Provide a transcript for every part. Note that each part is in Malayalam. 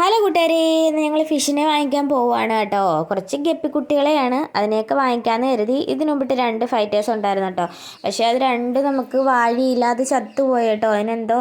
ഹലോ കൂട്ടുകാരെ ഇന്ന് ഞങ്ങൾ ഫിഷിനെ വാങ്ങിക്കാൻ പോവുകയാണ് കേട്ടോ. കുറച്ച് ഗപ്പിക്കുട്ടികളെയാണ് അതിനെയൊക്കെ വാങ്ങിക്കാമെന്ന് കരുതി. ഇതിനു മുമ്പിട്ട് രണ്ട് ഫൈറ്റേഴ്സ് ഉണ്ടായിരുന്നു കേട്ടോ. പക്ഷേ അത് രണ്ട് നമുക്ക് വാഴിയില്ലാതെ ചത്തുപോയി കേട്ടോ. അതിനെന്തോ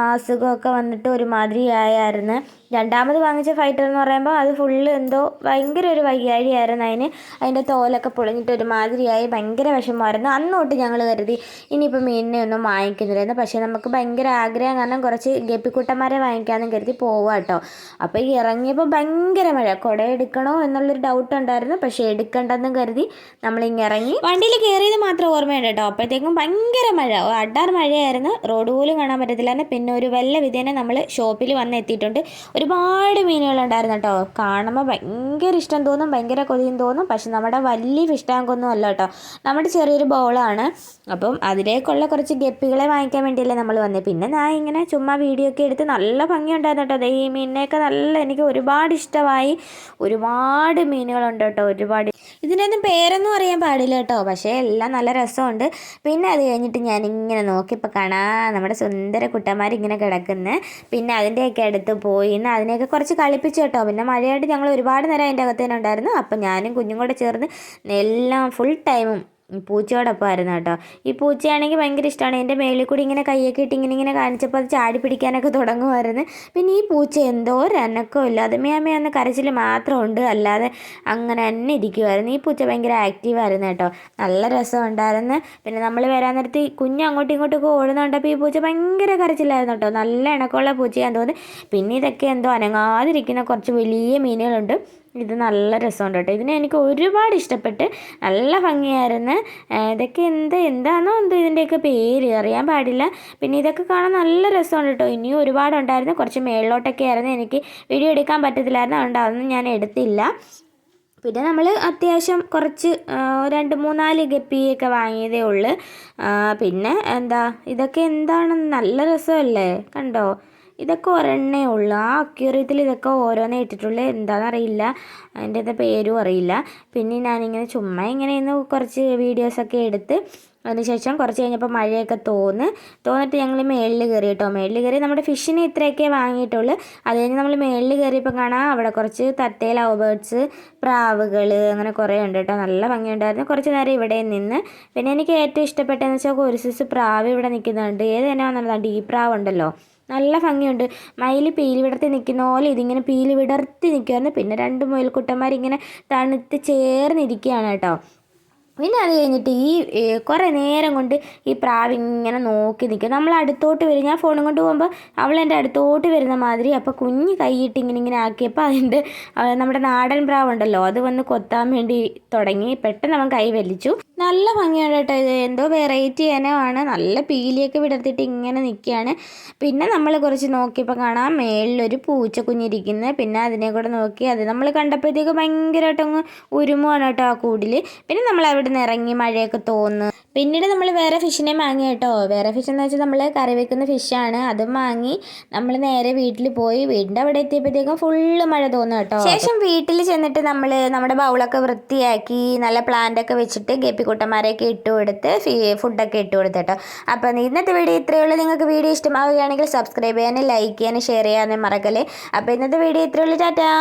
അസുഖമൊക്കെ വന്നിട്ട് ഒരുമാതിരി ആയായിരുന്നു രണ്ടാമത് വാങ്ങിച്ച ഫൈറ്റർ എന്ന് പറയുമ്പോൾ അത് ഫുള്ള് എന്തോ ഭയങ്കര ഒരു വയ്യാഴിയായിരുന്നു അതിന്. അതിന്റെ തോലൊക്കെ പൊളിഞ്ഞിട്ട് ഒരുമാതിരിയായി. ഭയങ്കര വിഷമമായിരുന്നു. അന്ന് തൊട്ട് ഞങ്ങൾ കരുതി ഇനിയിപ്പോൾ മീനിനെ ഒന്നും വാങ്ങിക്കുന്നില്ലായിരുന്നു പക്ഷേ നമുക്ക് ഭയങ്കര ആഗ്രഹം കാരണം കുറച്ച് ഗപ്പിക്കുട്ടന്മാരെ വാങ്ങിക്കാമെന്ന് കരുതി പോവുക കേട്ടോ അപ്പോൾ ഇറങ്ങിയപ്പോൾ ഭയങ്കര മഴ. കുട എടുക്കണോ എന്നുള്ളൊരു ഡൗട്ട് ഉണ്ടായിരുന്നു. പക്ഷേ എടുക്കണ്ടെന്ന് കരുതി നമ്മളിങ്ങനെ ഇറങ്ങി. വണ്ടിയിൽ കയറിയത് മാത്രം ഓർമ്മയുണ്ട് കേട്ടോ അപ്പോഴത്തേക്കും ഭയങ്കര മഴ. അടാർ മഴയായിരുന്നു. റോഡ് പോലും കാണാൻ പറ്റത്തില്ല പിന്നെ ഒരു വല്ല വിധേന നമ്മൾ ഷോപ്പിൽ വന്ന് എത്തിയിട്ടുണ്ട്. ഒരുപാട് മീനുകളുണ്ടായിരുന്നു കേട്ടോ. കാണുമ്പോൾ ഭയങ്കര ഇഷ്ടം തോന്നും ഭയങ്കര കൊതിയും തോന്നും. പക്ഷെ നമ്മുടെ വലിയ ഫിഷ് ടാങ്കൊന്നും അല്ല കേട്ടോ. നമ്മുടെ ചെറിയൊരു ബോളാണ് അപ്പം അതിലേക്കുള്ള കുറച്ച് ഗപ്പികളെ വാങ്ങിക്കാൻ വേണ്ടിയല്ലേ നമ്മൾ വന്നത് പിന്നെ ഞാൻ ഇങ്ങനെ ചുമ്മാ വീഡിയോ ഒക്കെ എടുത്ത് നല്ല ഭംഗിയുണ്ടായിരുന്നു കേട്ടോ. ഈ മീനിനെയൊക്കെ നല്ല എനിക്ക് ഒരുപാട് ഇഷ്ടമായി. ഒരുപാട് മീനുകളുണ്ട് കേട്ടോ. ഒരുപാട് ഇതിനൊന്നും പേരൊന്നും അറിയാൻ പാടില്ല കേട്ടോ. പക്ഷേ എല്ലാം നല്ല രസമുണ്ട്. പിന്നെ അത് കഴിഞ്ഞിട്ട് ഞാൻ ഇങ്ങനെ നോക്കിയപ്പോൾ കാണാ നമ്മുടെ സുന്ദര കുട്ടന്മാരിങ്ങനെ കിടക്കുന്നു. പിന്നെ അതിന്റെയൊക്കെ അടുത്ത് പോയി. അതിനെയൊക്കെ കുറച്ച് കളിപ്പിച്ചു കേട്ടോ. പിന്നെ മഴയായിട്ട് ഞങ്ങൾ ഒരുപാട് നേരം അതിന്റെ അകത്ത് തന്നെ ഉണ്ടായിരുന്നു. അപ്പം ഞാനും കുഞ്ഞും കൂടെ ചേർന്ന് എല്ലാം ഫുൾ ടൈമും പൂച്ചയോടൊപ്പം ആയിരുന്നു കേട്ടോ. ഈ പൂച്ചയാണെങ്കിൽ ഭയങ്കര ഇഷ്ടമാണ് എന്റെ മേളിൽ കൂടി ഇങ്ങനെ കൈയൊക്കെ ഇട്ട് ഇങ്ങനെ ഇങ്ങനെ കാണിച്ചപ്പോൾ അത് ചാടി പിടിക്കാനൊക്കെ തുടങ്ങുമായിരുന്നു. പിന്നെ ഈ പൂച്ച എന്തോ ഒരു അനക്കവും ഇല്ല അത് മേമയെന്ന് കരച്ചിൽ മാത്രമുണ്ട്. അല്ലാതെ അങ്ങനെ തന്നെ ഇരിക്കുമായിരുന്നു. ഈ പൂച്ച ഭയങ്കര ആക്റ്റീവായിരുന്നു കേട്ടോ. നല്ല രസമുണ്ടായിരുന്നു പിന്നെ നമ്മൾ വരാൻ നേരത്ത് കുഞ്ഞ് അങ്ങോട്ടും ഇങ്ങോട്ടൊക്കെ ഓടുന്നുണ്ടപ്പോൾ ഈ പൂച്ച ഭയങ്കര കരച്ചിലായിരുന്നു കേട്ടോ. നല്ല ഇണക്കമുള്ള പൂച്ചയാന്ന് തോന്നുന്നു. പിന്നെ ഇതൊക്കെ എന്തോ അനങ്ങാതിരിക്കുന്ന കുറച്ച് വലിയ മീനുകളുണ്ട്. ഇത് നല്ല രസമുണ്ട് കേട്ടോ. ഇതിനെ എനിക്ക് ഒരുപാട് ഇഷ്ടപ്പെട്ട് നല്ല ഭംഗിയായിരുന്നു. ഇതൊക്കെ എന്ത് എന്താണോ എന്തോ ഇതിന്റെയൊക്കെ പേര് അറിയാൻ പാടില്ല. പിന്നെ ഇതൊക്കെ കാണാൻ നല്ല രസമുണ്ട് കേട്ടോ. ഇനിയും ഒരുപാട് ഉണ്ടായിരുന്നു. കുറച്ച് മേളിലോട്ടൊക്കെ ആയിരുന്നു. എനിക്ക് വീഡിയോ എടുക്കാൻ പറ്റത്തില്ലായിരുന്നു. അതുകൊണ്ട് അതൊന്നും ഞാൻ എടുത്തില്ല. പിന്നെ നമ്മൾ അത്യാവശ്യം കുറച്ച് രണ്ട് മൂന്നാൽ ഗപ്പിയൊക്കെ വാങ്ങിയതേ ഉള്ളൂ. പിന്നെ എന്താ? ഇതൊക്കെ എന്താണ് നല്ല രസമല്ലേ? കണ്ടോ? ഇതൊക്കെ ഒരെണ്ണേ ഉള്ളൂ. ആ അക്യൂറിയത്തിൽ ഇതൊക്കെ ഓരോന്നേ ഇട്ടിട്ടുള്ളൂ എന്താണെന്നറിയില്ല അതിന്റെ പേരും അറിയില്ല. പിന്നെ ഞാനിങ്ങനെ ചുമ്മാ ഇങ്ങനെ ഇന്ന് കുറച്ച് വീഡിയോസൊക്കെ എടുത്ത് അതിനുശേഷം കുറച്ച് കഴിഞ്ഞപ്പോൾ മഴയൊക്കെ തോന്ന്. തോന്നിട്ട് ഞങ്ങൾ മേളിൽ കയറി കേട്ടോ. മേളിൽ കയറി നമ്മുടെ ഫിഷിന് ഇത്രയൊക്കെ വാങ്ങിയിട്ടുള്ളൂ. അത് കഴിഞ്ഞ് നമ്മൾ മേളിൽ കയറിയപ്പോൾ കാണാം അവിടെ കുറച്ച് തത്തേ ലവ് ബേർഡ്സ് പ്രാവുകൾ അങ്ങനെ കുറേ ഉണ്ട് കേട്ടോ. നല്ല ഭംഗിയുണ്ടായിരുന്നു. കുറച്ച് നേരം ഇവിടെ നിന്ന്. പിന്നെ എനിക്ക് ഏറ്റവും ഇഷ്ടപ്പെട്ടതെന്ന് വെച്ചാൽ ഒരു സിസ് പ്രാവ് ഇവിടെ നിൽക്കുന്നുണ്ട്. ഏത് തന്നെ വന്നിട്ടുണ്ട് ഈ പ്രാവ് ഉണ്ടല്ലോ നല്ല ഭംഗിയുണ്ട്. മയിൽ പീലി വിടർത്തി നിൽക്കുന്ന പോലെ ഇതിങ്ങനെ പീലി വിടർത്തി നിൽക്കുമായിരുന്നു പിന്നെ രണ്ട് മുയൽക്കുട്ടന്മാരിങ്ങനെ തണുത്ത് ചേർന്നിരിക്കുകയാണ് കേട്ടോ. പിന്നെ അത് കഴിഞ്ഞിട്ട് ഈ കുറേ നേരം കൊണ്ട് ഈ പ്രാവ് ഇങ്ങനെ നോക്കി നിൽക്കും നമ്മൾ അടുത്തോട്ട് വരും. ഞാൻ ഫോണും കൊണ്ട് പോകുമ്പോൾ അവൾ എന്റെ അടുത്തോട്ട് വരുന്ന മാതിരി അപ്പോൾ കുഞ്ഞ് കൈയിട്ട് ഇങ്ങനെ ഇങ്ങനെ ആക്കിയപ്പോൾ അതിന്റെ നമ്മുടെ നാടൻ പ്രാവ് ഉണ്ടല്ലോ അത് വന്ന് കൊത്താൻ വേണ്ടി തുടങ്ങി. പെട്ടെന്ന് അവൻ കൈ വലിച്ചു. നല്ല ഭംഗിയാണ് കേട്ടോ ഇത്. എന്തോ വെറൈറ്റി ഇനമാണ് നല്ല പീലിയൊക്കെ വിടർത്തിട്ട് ഇങ്ങനെ നിൽക്കുകയാണ് പിന്നെ നമ്മൾ കുറച്ച് നോക്കിയപ്പോൾ കാണാം മേളിലൊരു പൂച്ച കുഞ്ഞിരിക്കുന്നത് പിന്നെ അതിനെ കൂടെ നോക്കി. അത് നമ്മൾ കണ്ടപ്പോഴത്തേക്ക് ഭയങ്കരമായിട്ട് അങ്ങ് ഉരുമുവാണ് കേട്ടോ ആ കൂടിൽ പിന്നെ നമ്മൾ അവിടെ നിന്ന് ഇറങ്ങി മഴയൊക്കെ തോന്നുന്നു പിന്നീട് നമ്മൾ വേറെ ഫിഷിനെ വാങ്ങി കേട്ടോ. വേറെ ഫിഷ് എന്ന് വെച്ചാൽ നമ്മൾ കറി വെക്കുന്ന ഫിഷാണ് അതും വാങ്ങി നമ്മൾ നേരെ വീട്ടിൽ പോയി വീടിന്റെ അവിടെ എത്തിയപ്പോഴത്തേക്കും ഫുള്ള് മഴ തോന്നും കേട്ടോ. ശേഷം വീട്ടിൽ ചെന്നിട്ട് നമ്മൾ നമ്മുടെ ബൗളൊക്കെ വൃത്തിയാക്കി നല്ല പ്ലാന്റ് ഒക്കെ വെച്ചിട്ട് ഗപ്പിക്കുട്ടന്മാരെയൊക്കെ ഇട്ട് കൊടുത്ത് ഫുഡൊക്കെ ഇട്ട് കൊടുത്ത് കേട്ടോ. അപ്പം ഇന്നത്തെ വീഡിയോ ഇത്രയേ ഉള്ളൂ. നിങ്ങൾക്ക് വീഡിയോ ഇഷ്ടമാവുകയാണെങ്കിൽ സബ്സ്ക്രൈബ് ചെയ്യാനും ലൈക്ക് ചെയ്യാനും ഷെയർ ചെയ്യാനും മറക്കല്ലേ. അപ്പോൾ ഇന്നത്തെ വീഡിയോ ഇത്രയേ ഉള്ളൂ. ടാറ്റാ.